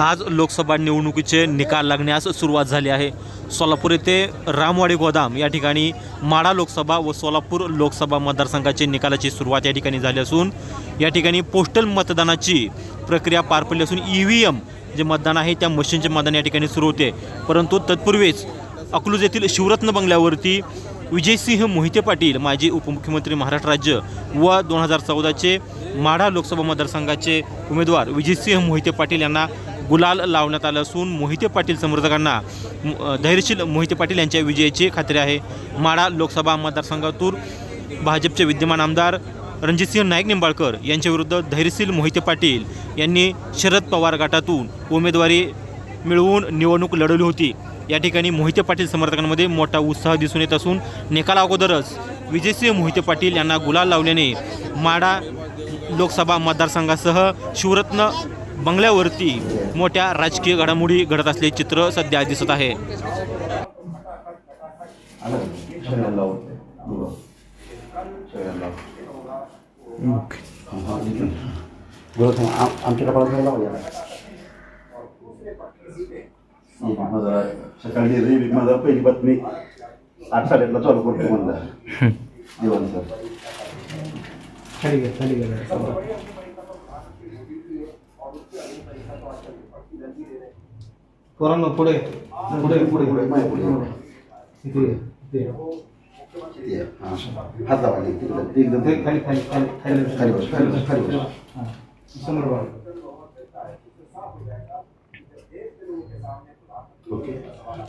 आज लोकसभा निवडणुकीचे निकाल लागण्यास सुरुवात झाली आहे. सोलापूर येथे रामवाडी गोदाम या ठिकाणी माढा लोकसभा व सोलापूर लोकसभा मतदारसंघाचे निकालाची सुरुवात या ठिकाणी झाली असून या ठिकाणी पोस्टल मतदानाची प्रक्रिया पार पडली असून ई व्ही एम जे मतदान आहे त्या मशीनचे मतदान या ठिकाणी सुरू होते. परंतु तत्पूर्वीच अकलूज येथील शिवरत्न बंगल्यावरती विजयसिंह मोहिते पाटील माजी उपमुख्यमंत्री महाराष्ट्र राज्य व दोन हजार चौदाचे माढा लोकसभा मतदारसंघाचे उमेदवार विजयसिंह मोहिते पाटील यांना गुलाल लावण्यात आलं असून मोहिते पाटील समर्थकांना धैर्यशील मोहिते पाटील यांच्या विजयाची खात्री आहे. माळा लोकसभा मतदारसंघातून भाजपचे विद्यमान आमदार रणजितसिंह नाईक निंबाळकर यांच्याविरुद्ध धैर्यशील मोहिते पाटील यांनी शरद पवार गटातून उमेदवारी मिळवून निवडणूक लढवली होती. या ठिकाणी मोहिते पाटील समर्थकांमध्ये मोठा उत्साह दिसून येत असून निकाला अगोदरच विजयसिंह मोहिते पाटील यांना गुलाल लावल्याने माडा लोकसभा मतदारसंघासह शिवरत्न बंगल्यावरती मोठ्या राजकीय घडामोडी घडत असल्याचे चित्र सध्या दिसत आहे. सकाळी माझा पहिली बातमी आठ साडेआठला चालू करतो म्हणला सर पोरांनो पुढे पुढे पुढे पुढे माय पुढे इथे ये, इथे ये. किती आहे? हा. हात लावा नाही, तिकडं. ते एकदम ते खाली खाली खाली खाली बस. खाली बस, खाली बस, खाली बस. हा. समोर बघा. ओके